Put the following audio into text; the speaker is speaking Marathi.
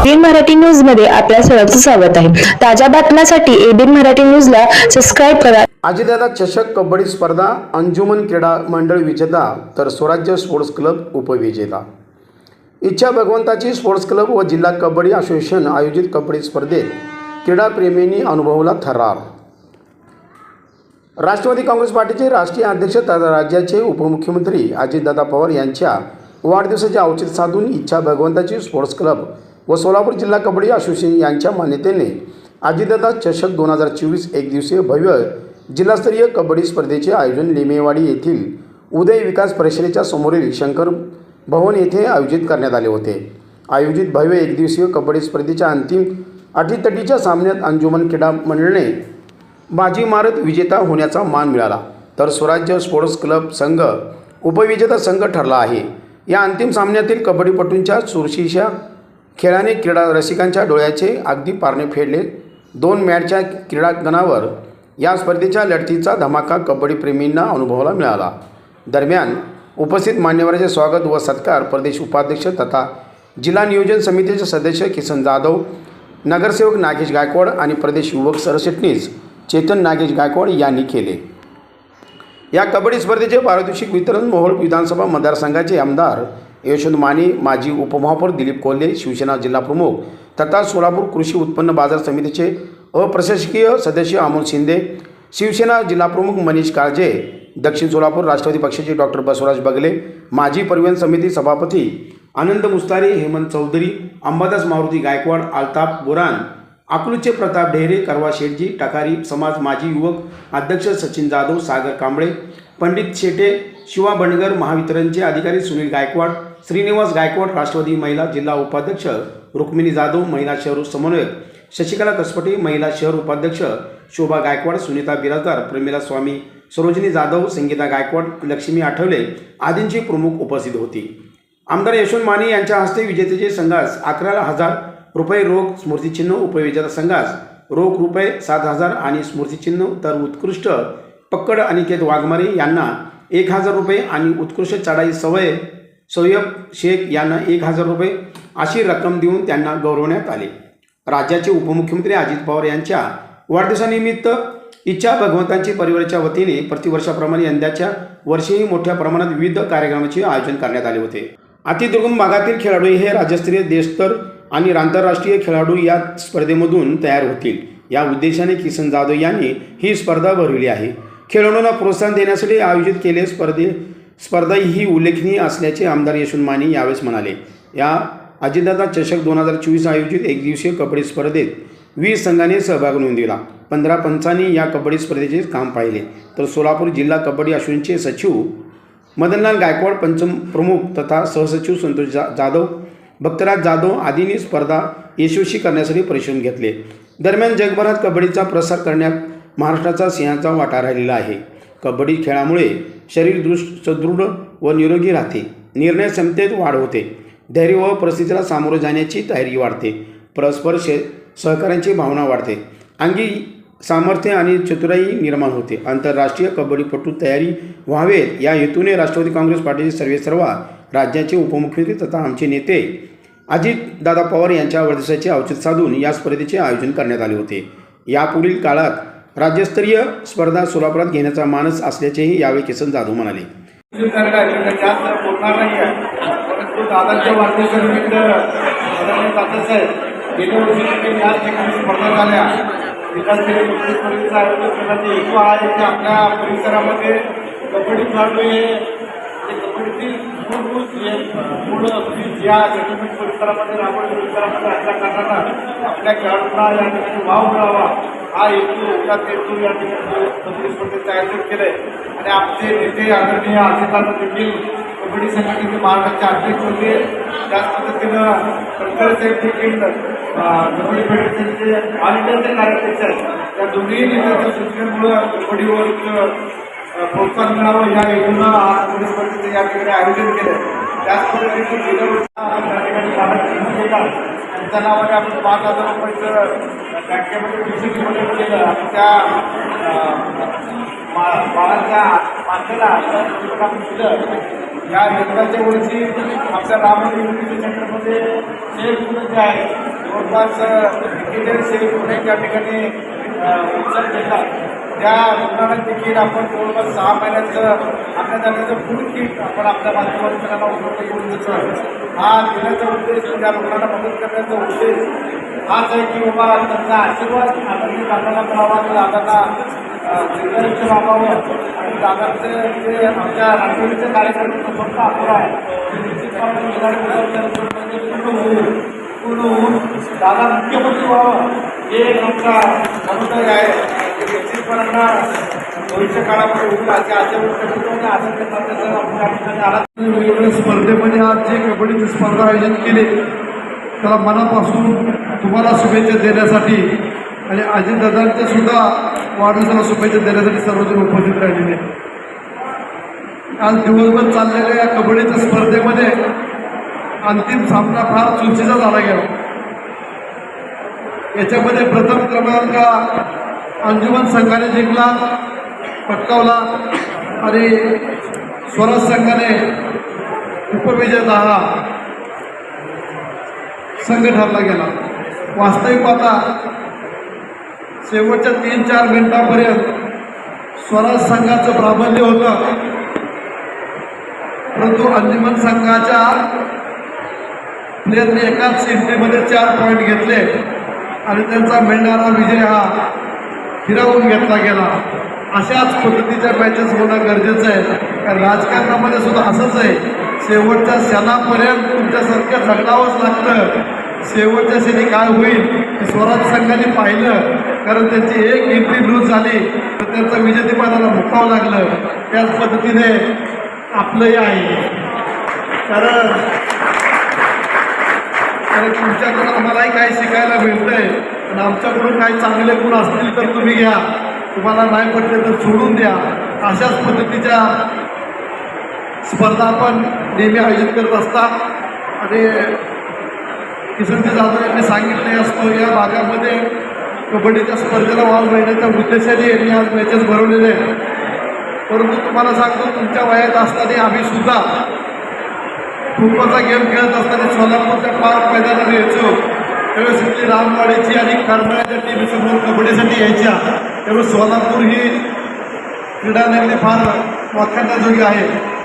एबीएन मराठी न्यूजमध्ये आपल्या सर्वांचं स्वागत आहे. ताज्या बातम्यांसाठी एबीएन मराठी न्यूजला सबस्क्राईब करा. अजितदादा चषक कबड्डी स्पर्धा अंजुमन क्रीडा मंडळ विजेता तर स्वराज्य स्पोर्ट्स क्लब उपविजेता. इच्छा भगवंताची स्पोर्ट्स क्लब व जिल्हा कबड्डी असोसिएशन आयोजित कबड्डी स्पर्धेत क्रीडाप्रेमींनी अनुभवला थरार. राष्ट्रवादी काँग्रेस पार्टीचे राष्ट्रीय अध्यक्ष तथा राज्याचे उपमुख्यमंत्री अजितदादा पवार यांच्या वाढदिवसाचे औचित्य साधून इच्छा भगवंताची स्पोर्ट्स क्लब व सोलापूर जिल्हा कबड्डी असोसिएशन यांच्या मान्यतेने अजितदादा चषक दोन हजार चोवीस एक दिवसीय भव्य जिल्हास्तरीय कबड्डी स्पर्धेचे आयोजन लिमेवाडी येथील उदय विकास परिषदेच्या समोरील शंकर भवन येथे आयोजित करण्यात आले होते. आयोजित भव्य एकदिवसीय कबड्डी स्पर्धेच्या अंतिम अटीतटीच्या सामन्यात अंजुमन क्रीडा मंडळने बाजी मारत विजेता होण्याचा मान मिळाला. तर स्वराज्य स्पोर्ट्स क्लब संघ उपविजेता संघ ठरला आहे. या अंतिम सामन्यातील कबड्डीपटूंच्या चुरशीच्या खेळाने क्रीडा रसिकांच्या डोळ्याचे अगदी पारणे फेडले. दोन मॅचच्या क्रीडांगणावर या स्पर्धेच्या लढतीचा धमाका कबड्डीप्रेमींना अनुभवायला मिळाला. दरम्यान उपस्थित मान्यवरांचे स्वागत व सत्कार प्रदेश उपाध्यक्ष तथा जिल्हा नियोजन समितीचे सदस्य किसन जाधव नगरसेवक नागेश गायकवाड आणि प्रदेश युवक सरचिटणीस चेतन नागेश गायकवाड यांनी केले. या कबड्डी स्पर्धेचे पारितोषिक वितरण मोहोळ विधानसभा मतदारसंघाचे आमदार यशवंत माने माजी उपमहापौर दिलीप कोल्हे शिवसेना जिल्हाप्रमुख तथा सोलापूर कृषी उत्पन्न बाजार समितीचे अप्रशासकीय सदस्य अमोल शिंदे शिवसेना जिल्हाप्रमुख मनीष काळजे दक्षिण सोलापूर राष्ट्रवादी पक्षाचे डॉक्टर बसवराज बगले माजी परिवहन समिती सभापती आनंद मुस्तारे हेमंत चौधरी अंबादास मारुती गायकवाड आलताप बोरान अकलूचे प्रताप ढेरे करवा शेटजी टाकारी समाज माजी युवक अध्यक्ष सचिन जाधव सागर कांबळे पंडित शेटे शिवा बंडगर महावितरणचे अधिकारी सुनील गायकवाड श्रीनिवास गायकवाड राष्ट्रवादी महिला जिल्हा उपाध्यक्ष रुक्मिणी जाधव महिला शहर समन्वयक शशिकला कसपटे महिला शहर उपाध्यक्ष शोभा गायकवाड सुनीता बिराजदार प्रमिला स्वामी सरोजिनी जाधव संगीता गायकवाड लक्ष्मी आठवले आदींची प्रमुख उपस्थित होती. आमदार यशवंत माने यांच्या हस्ते विजेतेचे संघास अकरा हजार रुपये रोख स्मृतिचिन्ह उपविजेता संघास रोख रुपये सात हजार आणि स्मृतिचिन्ह तर उत्कृष्ट पक्कड अनिकेत वाघमारे यांना एक हजार रुपये आणि उत्कृष्ट चढाई सवय सय्यब शेख यांना एक हजार रुपये अशी रक्कम देऊन त्यांना गौरवण्यात आले. राज्याचे उपमुख्यमंत्री अजित पवार यांच्या वाढदिवसानिमित्त इच्छा भगवंतांची परिवाराच्या वतीने प्रतिवर्षाप्रमाणे यंदाच्या वर्षीही मोठ्या प्रमाणात विविध कार्यक्रमाचे आयोजन करण्यात आले होते. अतिदुर्गम भागातील खेळाडू हे राज्यस्तरीय देशस्तर आणि आंतरराष्ट्रीय खेळाडू या स्पर्धेमधून तयार होतील. या उद्देशाने किसन जाधव यांनी ही स्पर्धा भरविली आहे. खेळाडूंना प्रोत्साहन देण्यासाठी आयोजित केले स्पर्धे स्पर्धा ही उल्लेखनीय असल्याचे आमदार यशवंत माने यावेळेस म्हणाले. या अजितदादा चषक दोन हजार चोवीस आयोजित एकदिवसीय कबड्डी स्पर्धेत वीस संघाने सहभाग नोंदविला. पंधरा पंचांनी या कबड्डी स्पर्धेचे काम पाहिले. तर सोलापूर जिल्हा कबड्डी असोसिएशनचे सचिव मदनलाल गायकवाड पंचम प्रमुख तथा सहसचिव संतोष जा जाधव भक्तराज जाधव आदींनी स्पर्धा यशस्वी करण्यासाठी परिश्रम घेतले. दरम्यान जगभरात कबड्डीचा प्रसार करण्यात महाराष्ट्राचा सिंहाचा वाटा राहिलेला आहे. कबड्डी खेळामुळे शरीर दृष् सदृढ व निरोगी राहते. निर्णय क्षमतेत वाढ होते. धैर्य व परिस्थितीला सामोरं जाण्याची तयारी वाढते. परस्पर शे सहकार्यांची भावना वाढते. अंगी सामर्थ्य आणि चतुराई निर्माण होते. आंतरराष्ट्रीय कबड्डीपटू तयारी व्हावेत. या हेतूने राष्ट्रवादी काँग्रेस पार्टीचे सर्वे सर्वा राज्याचे उपमुख्यमंत्री तथा आमचे नेते अजित दादा पवार यांच्या वर्धसाचे औचित्य साधून या स्पर्धेचे आयोजन करण्यात आले होते. यापुढील काळात राज्यस्तरीय स्पर्धा सोलापुरात घेण्याचा मानस असल्याचेही यावेळी किसन जाधव म्हणाले. बोलणार दादांच्या वाढदिवसानिमित्त आदरणीय दादासाहेब गेल्या वर्षी देखील या ठिकाणी स्पर्धा झाल्या. कुस्ती स्पर्धेचं आयोजन करण्याचा हेतू हा आहे की आपल्या परिसरामध्ये कबड्डी खेळाडू हे कबड्डीची मूलभूत जे अगदी ज्या जगभूत परिसरामध्ये राबवड परिसरामध्ये हल्ला करताना आपल्या खेळाडूंना या ठिकाणी वाव मिळावा हा हेतू एकाच हेतू या ठिकाणी कबड्डी स्पर्धेचं आयोजन केलंय आणि आमचे नेते आदरणीय अजितदादा देखील कबड्डी संघटनेचे महाराष्ट्राचे अध्यक्ष होते त्याच पद्धतीनं प्रकारे साहेब देखील कबड्डी फेडरेशनचे ऑलिम्पियाडचे कार्याध्यक्ष आहेत त्या दोन्ही नेत्यांच्या सूचनेमुळं कबड्डीवर प्रोत्साहन मिळावं या योजना हा कबड्डी स्पर्धेचं या ठिकाणी आयोजन केलं. त्याच पद्धतीने गेल्या वर्षी आपण त्या ठिकाणी भारत केला त्यांच्या नावाने आपण पाच हजार रुपयाचं बँकेमध्ये डिसिप्लिन केलं. आणि त्या बाळाच्या मातेला आपण दिलं. या यंदाच्या वर्षी आपल्या राम सेंटरमध्ये जे मुलं जे आहे? जवळपास तिकीट पुणे त्या ठिकाणी अ, उत्सव घेतला त्या रुग्णाला देखील आपण जवळपास सहा महिन्याचं आपल्या जाण्याचं फुल किट आपण आपल्या माध्यमातून त्यांना उपलब्ध करून देतो हा देण्याचा उद्देश त्या रुग्णाला मदत करण्याचा उद्देश हाच आहे की बाबा त्यांचा आशीर्वाद आदरणीय दादाला करावा दादाला दादांना दीर्घायुष्य लाभावं आणि दादांचे जे आमच्या राष्ट्रवादीचे कार्यकर्ते फक्त अपुरा आहे पूर्ण होईल पूर्ण होऊन दादा मुख्यमंत्री व्हावं हे एक आमचा मनोदय आहे. ते भविष्य काळामध्ये होईल अशी करतो आणि ठिकाणी आला वेगवेगळ्या स्पर्धेमध्ये आज जे कबड्डीची स्पर्धा आयोजित केली त्याला मनापासून तुम्हाला शुभेच्छा देण्यासाठी आणि अजितदादांच्या सुद्धा वाढदिवसाला शुभेच्छा देण्यासाठी सर्वजण उपस्थित राहिलेले आज दिवसभर चाललेल्या या कबड्डीच्या स्पर्धेमध्ये अंतिम सामना फार चुकीचा झाला गेला. याच्यामध्ये प्रथम क्रमांक अंजुमन संघाने जिंकला पटकावला आणि स्वराज संघाने उपविजेता हा संघ ठरला गेला. वास्तविक पाहता शेवटच्या तीन चार मिनिटापर्यंत स्वराज संघाचं प्राबल्य होतं. परंतु अंजुमन संघाच्या प्लेयरने एकाच एंट्रीमध्ये चार पॉईंट घेतले आणि त्यांचा मिळणारा विजय हा हिरावून घेतला गेला. अशाच पद्धतीच्या मॅचेस होणं गरजेचं आहे. कारण राजकारणामध्ये सुद्धा असंच आहे. शेवटच्या क्षणापर्यंत तुमच्यासारखं झगडावंच लागतं. शेवटच्या क्षणी काय होईल हे स्वराज संघाने पाहिलं. कारण त्यांची एक एंट्री लूज झाली तर त्यांचं विजेतेपदाला मुकावं लागलं. त्याच पद्धतीने आपलंही आहे. कारण कारण तुमच्याकडून मलाही काही शिकायला मिळतंय. आणि आमच्याकडून काही चांगले गुण असतील तर तुम्ही घ्या. तुम्हाला नाही पटले तर सोडून द्या. अशाच पद्धतीच्या स्पर्धा आपण नेहमी आयोजित करत असतात आणि किशनजी जाधव यांनी सांगितले असतो या भागामध्ये कबड्डीच्या स्पर्धेला वाव मिळण्याच्या उद्देशाने यांनी आज मॅचेस भरवलेले आहेत. परंतु तुम्हाला सांगतो तुमच्या वयात असताना आम्ही सुद्धा फुटबॉलचा गेम खेळत असताना सोलापूरच्या पार्क मैदानावर यायचो. त्यावेळेस इथली रामवाडीची आणि करमाळ्याच्या टीम समोर कबड्डीसाठी यायच्या. त्यामुळे सोलापूर ही क्रीडा नगरी फार वाखाणण्याजोगी आहे.